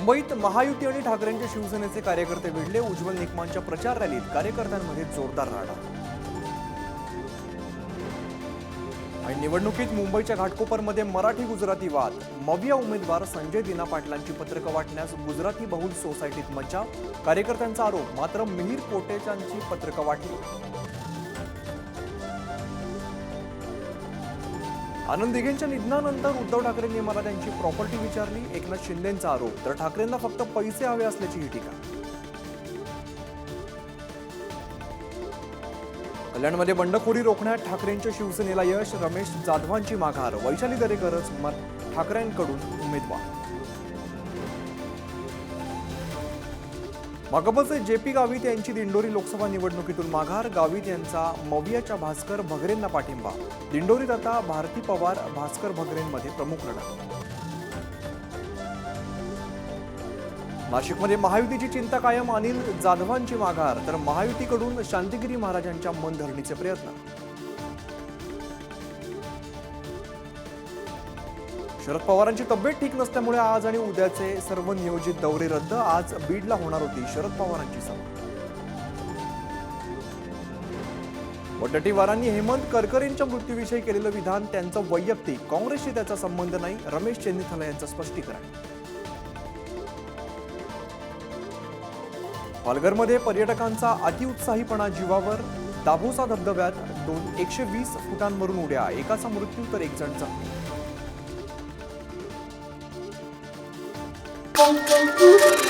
मुंबईत महायुती आणि ठाकरेंचे शिवसेनेचे कार्यकर्ते भिडले. उज्ज्वल निकमांच्या प्रचार रॅलीत कार्यकर्त्यांमध्ये जोरदार राडा. आणि निवडणुकीत मुंबईच्या घाटकोपरमध्ये मराठी गुजराती वाद. मविया उमेदवार संजय दिना पाटलांची पत्रकं वाटण्यास गुजराती बहुल सोसायटीत मज्जा. कार्यकर्त्यांचा आरोप मात्र मिहीर कोटेचांची पत्रकं वाटली. आनंद दिघेंच्या निधनानंतर उद्धव ठाकरेंनी मला त्यांची प्रॉपर्टी विचारली एकनाथ शिंदेंचा आरोप. तर ठाकरेंना फक्त पैसे हवे असल्याची ही टीका. कल्याणमध्ये बंडखोरी रोखण्यात ठाकरेंच्या शिवसेनेला यश रमेश जाधवांची माघार. वैशाली दरेकरच म- ठाकरेंकडून उमेदवार. भाकपचे जे पी गावित यांची दिंडोरी लोकसभा निवडणुकीतून माघार गावित यांचा मवियाच्या भास्कर भगरेंना पाठिंबा. दिंडोरीत आता भारती पवार भास्कर भगरेंमध्ये प्रमुख लढत. नाशिकमध्ये महायुतीची चिंता कायम अनिल जाधवांची माघार तर महायुतीकडून शांतिगिरी महाराजांच्या मनधरणीचे प्रयत्न. शरद पवारांची तब्येत ठीक नसल्यामुळे आज आणि उद्याचे सर्व नियोजित दौरे रद्द. आज बीडला होणार होती शरद पवारांची सभा. वडट्टीवारांनी हेमंत करकरेंच्या मृत्यूविषयी केलेलं विधान त्यांचं वैयक्तिक. काँग्रेसशी त्याचा संबंध नाही. रमेश चेन्नीथला यांचं स्पष्टीकरण. पालघरमध्ये पर्यटकांचा अतिउत्साहीपणा जीवावर. दाभोसा धबधब्यात दोन एकशे वीस फुटांवरून उड्या. एकाचा मृत्यू तर एक जण जखमी boom, boom.